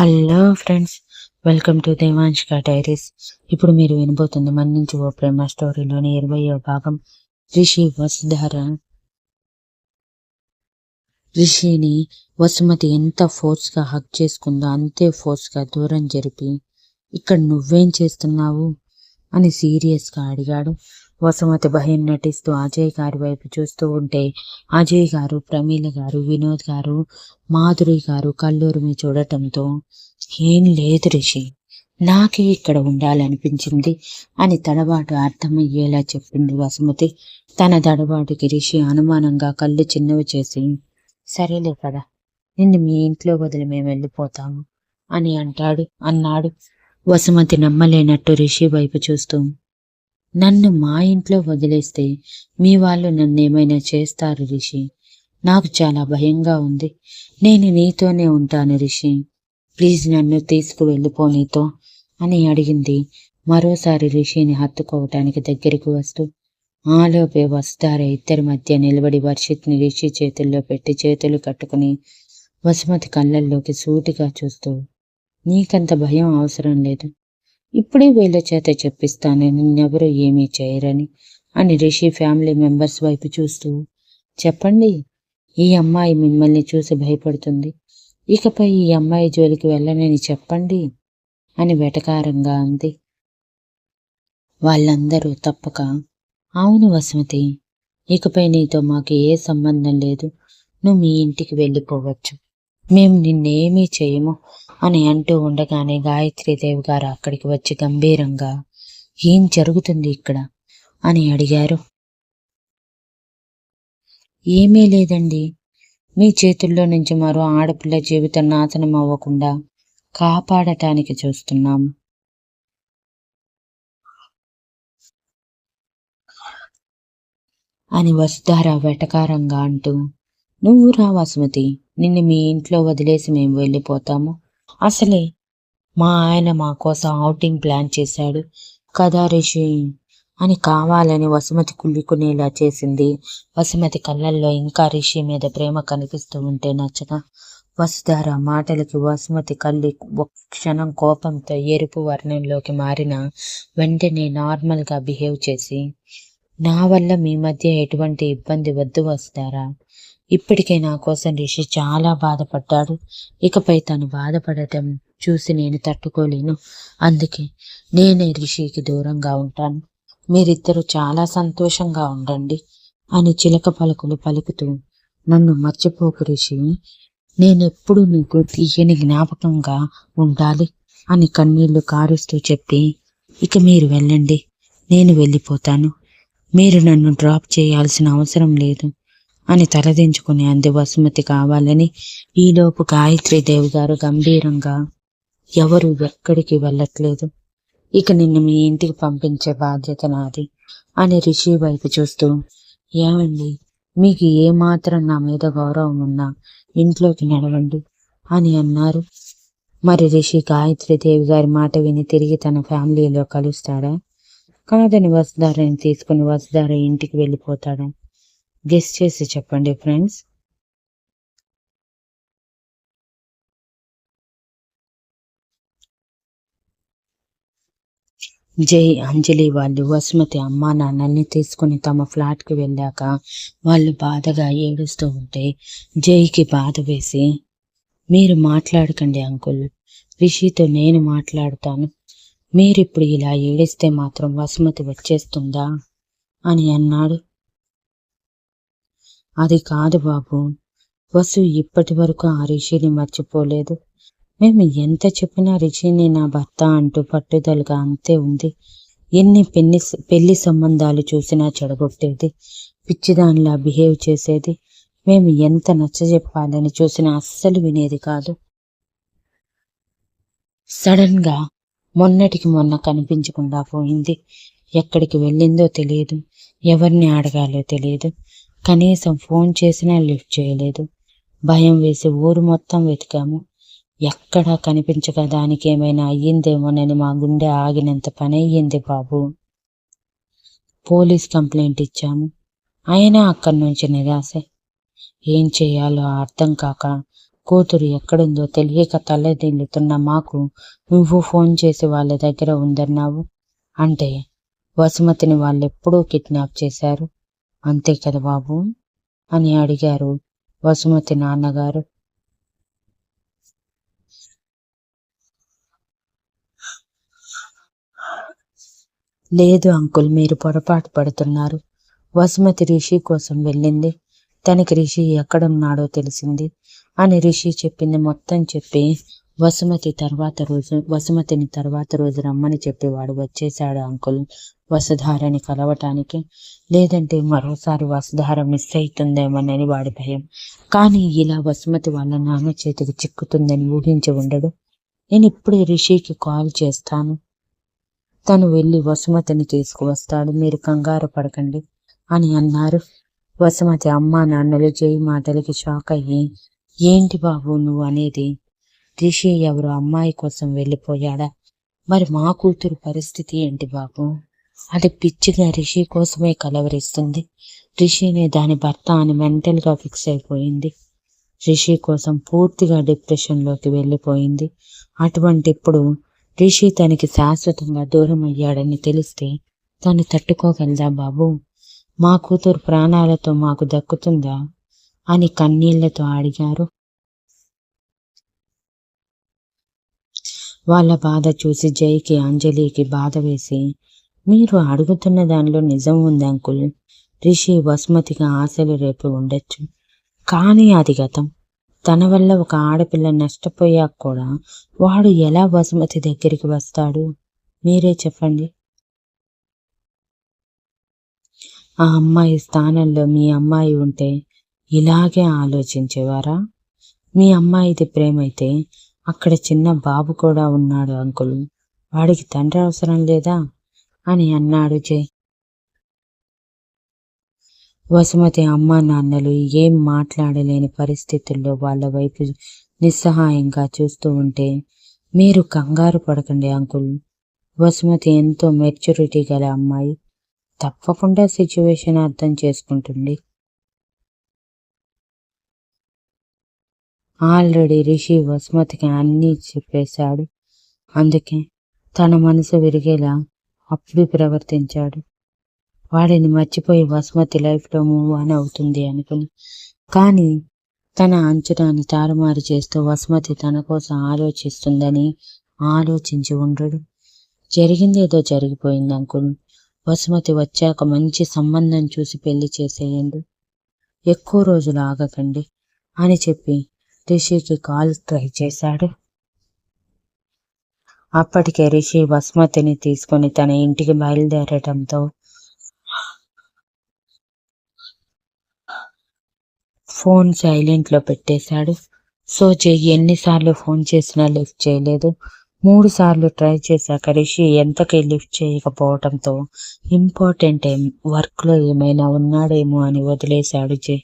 Hello friends welcome to Devanshika diaries. ఇప్పుడు మీరు వినబోతుంది మన నుంచి ఓ ప్రేమ స్టోరీలోని ఇరవయో భాగం. రిషి వసుధార. రిషిని వసుమతి ఎంత ఫోర్స్గా హక్ చేసుకుందో అంతే ఫోర్స్గా దూరం జరిపి ఇక్కడ నువ్వేం చేస్తున్నావు? అని సీరియస్గా అడిగాడు. వసుమతి భయం నటిస్తూ అజయ్ గారి వైపు చూస్తూ ఉంటే అజయ్ గారు ప్రమీల గారు వినోద్ గారు మాధురి గారు కల్లూరిమి చూడటంతో ఏం లేదు రిషి నాకే ఇక్కడ ఉండాలనిపించింది అని తడబాటు అర్థమయ్యేలా చెప్పింది వసుమతి. తన తడబాటుకి రిషి అనుమానంగా కళ్ళు చిన్నవి చేసి సరేలే కదా నిన్ను మీ ఇంట్లో వదిలి మేము వెళ్ళిపోతాము అని అంటాడు అన్నాడు. వసుమతి నమ్మలేనట్టు రిషి వైపు చూస్తూ నన్ను మా ఇంట్లో వదిలేస్తే మీ వాళ్ళు నన్ను ఏమైనా చేస్తారు రిషి? నాకు చాలా భయంగా ఉంది. నేను నీతోనే ఉంటాను రిషి. ప్లీజ్ నన్ను తీసుకువెళ్ళిపో నీతో అని అడిగింది. మరోసారి రిషిని హత్తుకోవటానికి దగ్గరికి వస్తూ ఆలోపే వస్తారే ఇద్దరి మధ్య నిలబడి వర్షిత్ని రిషి చేతుల్లో పెట్టి చేతులు కట్టుకుని వసుమతి కళ్ళల్లోకి సూటిగా చూస్తూ నీకంత భయం అవసరం లేదు. ఇప్పుడే వీళ్ళ చేత చెప్పిస్తాను నిన్నెవరూ ఏమీ చేయరని అని రిషి ఫ్యామిలీ మెంబర్స్ వైపు చూస్తూ చెప్పండి ఈ అమ్మాయి మిమ్మల్ని చూసి భయపడుతుంది. ఇకపై ఈ అమ్మాయి జోలికి వెళ్ళనని చెప్పండి అని వెటకారంగా అంది. వాళ్ళందరూ తప్పక అవును వసుమతి ఇకపై నీతో మాకు ఏ సంబంధం లేదు నువ్వు మీ ఇంటికి వెళ్ళిపోవచ్చు. మేము నిన్నేమీ చేయము అని అంటూ ఉండగానే గాయత్రీదేవి గారు అక్కడికి వచ్చి గంభీరంగా ఏం జరుగుతుంది ఇక్కడ? అని అడిగారు. ఏమీ లేదండి. మీ చేతుల్లో నుంచి మరో ఆడపిల్ల జీవితం నాశనం అవ్వకుండా కాపాడటానికి చూస్తున్నాము అని వసుధార వెటకారంగా అంటూ నువ్వు రా వసుమతి. నిన్ను మీ ఇంట్లో వదిలేసి మేము వెళ్ళిపోతాము. అసలే మా ఆయన మా కోసం ఔటింగ్ ప్లాన్ చేశాడు. కదా రిషి? అని కావాలని వసుమతి కుళ్ళుకునేలా చేసింది. వసుమతి కళ్ళల్లో ఇంకా రిషి మీద ప్రేమ కనిపిస్తూ ఉంటే నచ్చక వసుధార మాటలకి వసుమతి కళ్ళు ఒక క్షణం కోపంతో ఎరుపు వర్ణంలోకి మారిన వెంటనే నార్మల్గా బిహేవ్ చేసి నా వల్ల మీ మధ్య ఎటువంటి ఇబ్బంది వద్దు వస్తారా ఇప్పటికే నా కోసం రిషి చాలా బాధపడ్డాడు. ఇకపై తను బాధపడటం చూసి నేను తట్టుకోలేను. అందుకే నేనే రిషికి దూరంగా ఉంటాను. మీరిద్దరూ చాలా సంతోషంగా ఉండండి అని చిలక పలుకులు పలుకుతూ నన్ను మర్చిపోకు రిషి. నేనెప్పుడు నీకు తీయని జ్ఞాపకంగా ఉండాలి అని కన్నీళ్ళు కారుస్తూ చెప్పి ఇక మీరు వెళ్ళండి. నేను వెళ్ళిపోతాను. మీరు నన్ను డ్రాప్ చేయాల్సిన అవసరం లేదు. అని తలదించుకుని అంది వసుమతి కావాలని ఈలోపు గాయత్రీదేవి గారు గంభీరంగా ఎవరు ఎక్కడికి వెళ్ళట్లేదు. ఇక నిన్ను మీ ఇంటికి పంపించే బాధ్యత నాది అని రిషి వైపు చూస్తూ ఏమండి మీకు ఏమాత్రం నా మీద గౌరవం ఉన్నా ఇంట్లోకి నడవండి అని అన్నారు. మరి రిషి గాయత్రి దేవి గారి మాట విని తిరిగి తన ఫ్యామిలీలో కలుస్తాడా? కాదని వసుధారని తీసుకుని వసుధార ఇంటికి వెళ్ళిపోతాడా? గెస్ చేసి చెప్పండి ఫ్రెండ్స్. జై అంజలి వాళ్ళు వసుమతి అమ్మా నాన్నల్ని తీసుకుని తమ ఫ్లాట్కి వెళ్ళాక వాళ్ళు బాధగా ఏడుస్తూ ఉంటే జైకి బాధ వేసి మీరు మాట్లాడకండి అంకుల్ రిషితో నేను మాట్లాడతాను. మీరిప్పుడు ఇలా ఏడిస్తే మాత్రం వసుమతి వచ్చేస్తుందా? అని అన్నాడు. అది కాదు బాబు. వసు ఇప్పటి వరకు ఆ రిషిని మర్చిపోలేదు. మేము ఎంత చెప్పినా రిషిని నా భర్త అంటూ పట్టుదలగా అంతే ఉంది. ఎన్ని పెళ్ళి పెళ్ళి సంబంధాలు చూసినా చెడగొట్టేది పిచ్చిదానిలా బిహేవ్ చేసేది మేము ఎంత నచ్చజెప్పాలని చూసినా అస్సలు వినేది కాదు. సడన్గా మొన్నటికి మొన్న కనిపించకుండా పోయింది. ఎక్కడికి వెళ్ళిందో తెలియదు ఎవరిని అడగాలో తెలియదు. కనీసం ఫోన్ చేసినా లిఫ్ట్ చేయలేదు. భయం వేసి ఊరు మొత్తం వెతికాము. ఎక్కడా కనిపించక దానికి ఏమైనా అయ్యిందేమోనని మా గుండె ఆగినంత పని అయ్యింది బాబు. పోలీస్ కంప్లైంట్ ఇచ్చాము. అయినా అక్కడి నుంచి నిరాశ. ఏం చేయాలో అర్థం కాక కూతురు ఎక్కడుందో తెలియక తల్లదిల్లుతున్న మాకు నువ్వు ఫోన్ చేసి వాళ్ళ దగ్గర ఉందన్నావు అంటే వసుమతిని వాళ్ళెప్పుడూ కిడ్నాప్ చేశారు. అంతే కదా బాబు? అని అడిగారు వసుమతి నాన్నగారు. లేదు అంకుల్ మీరు పొరపాటు పడుతున్నారు. వసుమతి రిషి కోసం వెళ్ళింది. తనకి రిషి ఎక్కడున్నాడో తెలిసింది అని రిషి చెప్పింది. మొత్తం చెప్పి వసుమతి తర్వాత రోజు వసుమతిని తర్వాత రోజు రమ్మని చెప్పి వాడు వచ్చేశాడు అంకుల్. వసుధారని కలవటానికి లేదంటే మరోసారి వసుధార మిస్ అవుతుందేమోనని వాడి భయం. కానీ ఇలా వసుమతి వాళ్ళ నాన్న చేతికి చిక్కుతుందని ఊహించి ఉండడు నేను ఇప్పుడే రిషికి కాల్ చేస్తాను. తను వెళ్ళి వసుమతిని తీసుకువస్తాడు. మీరు కంగారు పడకండి అని అన్నారు. వసుమతి అమ్మా నాన్నలు జై మాటలకి షాక్ అయ్యి ఏంటి బాబు నువ్వు అనేది? రిషి ఎవరు? అమ్మాయి కోసం వెళ్ళిపోయాడా? మరి మా కూతురు పరిస్థితి ఏంటి బాబు? అది పిచ్చిగా రిషి కోసమే కలవరిస్తుంది. రిషిని దాని భర్త అని మెంటల్గా ఫిక్స్ అయిపోయింది. రిషి కోసం పూర్తిగా డిప్రెషన్లోకి వెళ్ళిపోయింది. అటువంటి ఇప్పుడు రిషి తనకి శాశ్వతంగా దూరం అయ్యాడని తెలిస్తే తను తట్టుకోగలదా బాబు? మా కూతురు ప్రాణాలతో మాకు దక్కుతుందా? అని కన్నీళ్ళతో అడిగారు. వాళ్ళ బాధ చూసి జైకి అంజలికి బాధ వేసి మీరు అడుగుతున్న దానిలో నిజం ఉంది అంకుల్. రిషి వసుమతిగా ఆశలు రేపు ఉండొచ్చు. కానీ అది గతం. తన వల్ల ఒక ఆడపిల్ల నష్టపోయాక కూడా వాడు ఎలా వసుమతి దగ్గరికి వస్తాడు? మీరే చెప్పండి. ఆ అమ్మాయి స్థానంలో మీ అమ్మాయి ఉంటే ఇలాగే ఆలోచించేవారా? మీ అమ్మాయిది ప్రేమైతే అక్కడ చిన్న బాబు కూడా ఉన్నాడు అంకుల్. వాడికి తండ్రి అవసరం లేదా? అని అన్నాడు జై. వసుమతి అమ్మ నాన్నలు ఏం మాట్లాడలేని పరిస్థితుల్లో వాళ్ళ వైపు నిస్సహాయంగా చూస్తూ ఉంటే మీరు కంగారు పడకండి అంకుల్. వసుమతి ఎంతో మెచ్యూరిటీ గల అమ్మాయి. తప్పకుండా సిచ్యువేషన్ అర్థం చేసుకుంటుంది. ఆల్రెడీ రిషి వసుమతికి అన్నీ చెప్పేశాడు. అందుకే తన మనసు విరిగేలా అప్పుడు ప్రవర్తించాడు. వాడిని మర్చిపోయి వసుమతి లైఫ్లో మూవ్ ఆన్ అవుతుంది అనుకుని. కానీ తన అంచనాన్ని తారుమారు చేస్తూ వసుమతి తన కోసం ఆలోచిస్తుందని ఆలోచించి ఉండడు. జరిగింది ఏదో జరిగిపోయింది అంకుల్. వసుమతి వచ్చాక మంచి సంబంధం చూసి పెళ్ళి చేసేయండి. ఎక్కువ రోజులు ఆగకండి అని చెప్పి రిషికి కాల్ ట్రై చేశాడు. అప్పటికే రిషి వసుమతిని తీసుకుని తన ఇంటికి బయలుదేరటంతో ఫోన్ సైలెంట్లో పెట్టేశాడు. సో చెయ్యి ఎన్నిసార్లు ఫోన్ చేసినా లిఫ్ట్ చేయలేదు. మూడు సార్లు ట్రై చేశాక రిషి ఎంతకీ లిఫ్ట్ చేయకపోవటంతో ఇంపార్టెంట్ ఏం వర్క్లో ఏమైనా ఉన్నాడేమో అని వదిలేశాడు జై.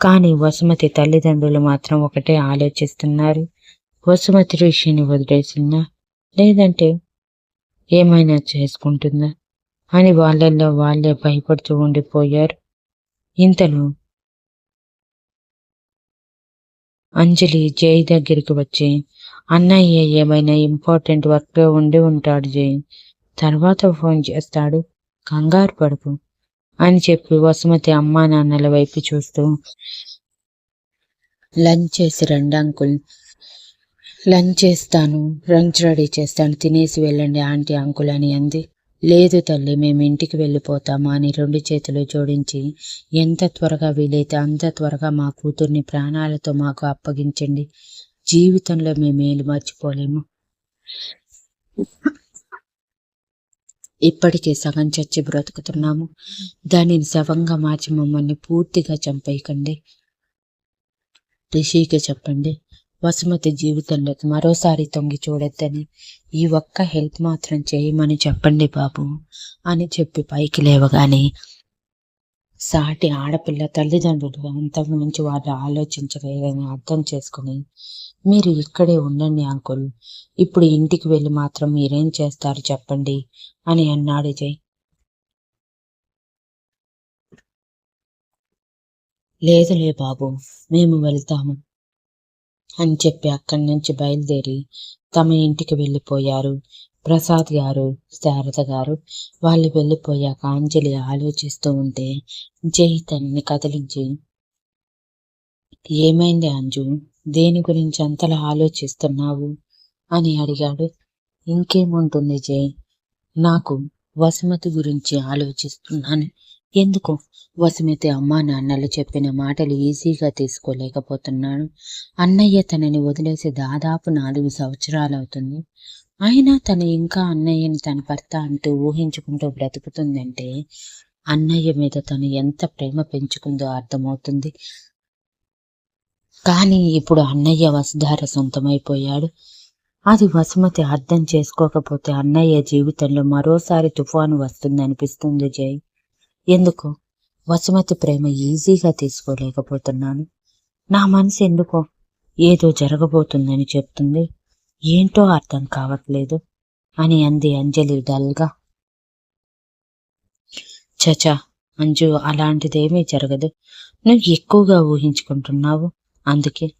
కానీ వసుమతి తల్లిదండ్రులు మాత్రం ఒకటే ఆలోచిస్తున్నారు. వసుమతి రిషిని వదిలేసిన లేదంటే ఏమైనా చేసుకుంటుందా? అని వాళ్ళల్లో వాళ్ళే భయపడుతూ ఉండిపోయారు. ఇంతలో అంజలి జై దగ్గరికి వచ్చి అన్నయ్య ఏమైనా ఇంపార్టెంట్ వర్క్లో ఉండి ఉంటాడు జై. తర్వాత ఫోన్ చేస్తాడు. కంగారు పడుకు అని చెప్పి వసుమతి అమ్మా నాన్నల వైపు చూస్తూ లంచ్ చేసి రండి అంకుల్. లంచ్ చేస్తాను లంచ్ రెడీ చేస్తాను తినేసి వెళ్ళండి ఆంటీ అంకుల్ అని అంది. లేదు తల్లి మేము ఇంటికి వెళ్ళిపోతామా అని రెండు చేతులు జోడించి ఎంత త్వరగా వీలైతే అంత త్వరగా మా కూతుర్ని ప్రాణాలతో మాకు అప్పగించండి. జీవితంలో మేమేలు మర్చిపోలేము. ఇప్పటికే సగం చచ్చి బ్రతుకుతున్నాము. దానిని శవంగా మార్చి మమ్మల్ని పూర్తిగా చంపేయకండి. రిషికి చెప్పండి. వసుమతి జీవితంలోకి మరోసారి తొంగి చూడొద్దని ఈ ఒక్క హెల్ప్ మాత్రం చేయమని చెప్పండి బాబు అని చెప్పి పైకి లేవగానే సాటి ఆడపిల్ల తల్లిదండ్రులు అంతకు మించి వాళ్ళు ఆలోచించలేదని అర్థం చేసుకుని మీరు ఇక్కడే ఉండండి అంకుల్ ఇప్పుడు ఇంటికి వెళ్ళి మాత్రం మీరేం చేస్తారు చెప్పండి అని అన్నాడు జై లేదులే బాబు మేము వెళ్తాము. అని చెప్పి అక్కడి నుంచి బయలుదేరి తమ ఇంటికి వెళ్ళిపోయారు. ప్రసాద్ గారు శారద గారు వాళ్ళు వెళ్ళిపోయాక అంజలి ఆలోచిస్తూ ఉంటే జై తనని కదిలించి ఏమైంది అంజు? దేని గురించి అంతలా ఆలోచిస్తున్నావు? అని అడిగాడు. ఇంకేముంటుంది జై? నాకు వసుమతి గురించి ఆలోచిస్తున్నాను. ఎందుకు? వసుమతి అమ్మా నాన్నలు చెప్పిన మాటలు ఈజీగా తీసుకోలేకపోతున్నాను అన్నయ్య తనని వదిలేసి దాదాపు నాలుగు సంవత్సరాలు అవుతుంది అయినా తను ఇంకా అన్నయ్యని తన భర్త అంటూ ఊహించుకుంటూ బ్రతుకుతుందంటే అన్నయ్య మీద తను ఎంత ప్రేమ పెంచుకుందో అర్థమవుతుంది. కానీ ఇప్పుడు అన్నయ్య వసుధార సొంతమైపోయాడు. అది వసుమతి అర్థం చేసుకోకపోతే అన్నయ్య జీవితంలో మరోసారి తుఫాను వస్తుందనిపిస్తుంది జై. ఎందుకు? వసుమతి ప్రేమ ఈజీగా తీసుకోలేకపోతున్నాను. నా మనసు ఎందుకో ఏదో జరగబోతుందని చెప్తుంది. ఏంటో అర్థం కావట్లేదు అని అంది అంజలి డల్గా. చచా అంజు అలాంటిదేమీ జరగదు. నువ్వు ఎక్కువగా ఊహించుకుంటున్నావు. అందుకే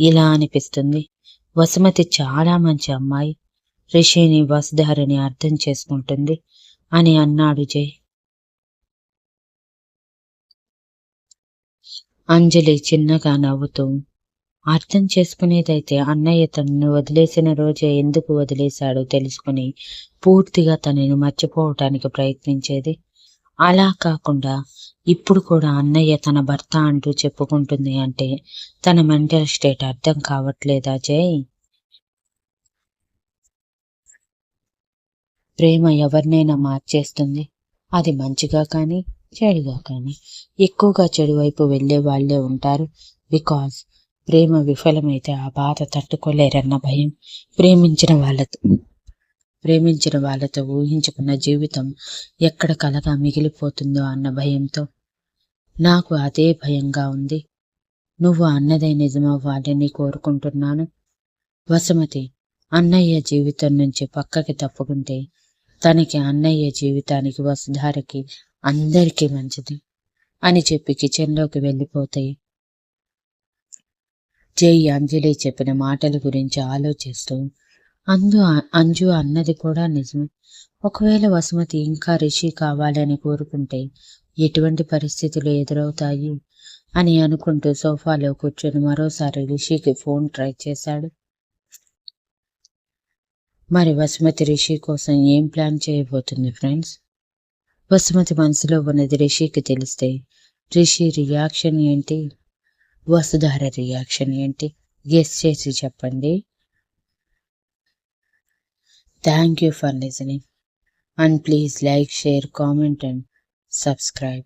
ఇలా అనిపిస్తుంది. వసుమతి చాలా మంచి అమ్మాయి. రిషిని వసుధారిని అర్థం చేసుకుంటుంది అని అన్నాడు జై అంజలి చిన్నగా నవ్వుతూ అర్థం చేసుకునేదైతే అన్నయ్య తనను వదిలేసిన రోజే ఎందుకు వదిలేశాడో తెలుసుకుని పూర్తిగా తనను మర్చిపోవటానికి ప్రయత్నించేది. అలా కాకుండా ఇప్పుడు కూడా అన్నయ్య తన భర్త అంటూ చెప్పుకుంటుంది అంటే తన మెంటల్ స్టేట్ అర్థం కావట్లేదా జై? ప్రేమ ఎవరినైనా మార్చేస్తుంది. అది మంచిగా కానీ చెడుగా కానీ ఎక్కువగా చెడు వైపు వెళ్ళే వాళ్ళే ఉంటారు. బికాస్ ప్రేమ విఫలమైతే ఆ బాధ తట్టుకోలేరన్న భయం ప్రేమించిన వాళ్ళతో ప్రేమించిన వాళ్ళతో ఊహించుకున్న జీవితం ఎక్కడ కలగా మిగిలిపోతుందో అన్న భయంతో నాకు అదే భయంగా ఉంది. నువ్వు అన్నదే నిజమవ్వాలని కోరుకుంటున్నాను. వసుమతి అన్నయ్య జీవితం నుంచి పక్కకి తప్పుకుంటే తనకి అన్నయ్య జీవితానికి వసుధారకి అందరికీ మంచిది అని చెప్పి కిచెన్లోకి వెళ్ళిపోతాయి. జై అంజలి చెప్పిన మాటల గురించి ఆలోచిస్తూ అందు అంజు అన్నది కూడా నిజమే. ఒకవేళ వసుమతి ఇంకా రిషి కావాలని కోరుకుంటే ఎటువంటి పరిస్థితులు ఎదురవుతాయి అని అనుకుంటూ సోఫాలో కూర్చొని మరోసారి రిషికి ఫోన్ ట్రై చేశాడు. మరి వసుమతి రిషి కోసం ఏం ప్లాన్ చేయబోతుంది ఫ్రెండ్స్? వసుమతి మనసులో ఉన్నది రిషికి తెలిస్తే రిషి రియాక్షన్ ఏంటి? వసుధార రియాక్షన్ ఏంటి? గెస్ చేసి చెప్పండి. Thank you for listening and please like share comment and subscribe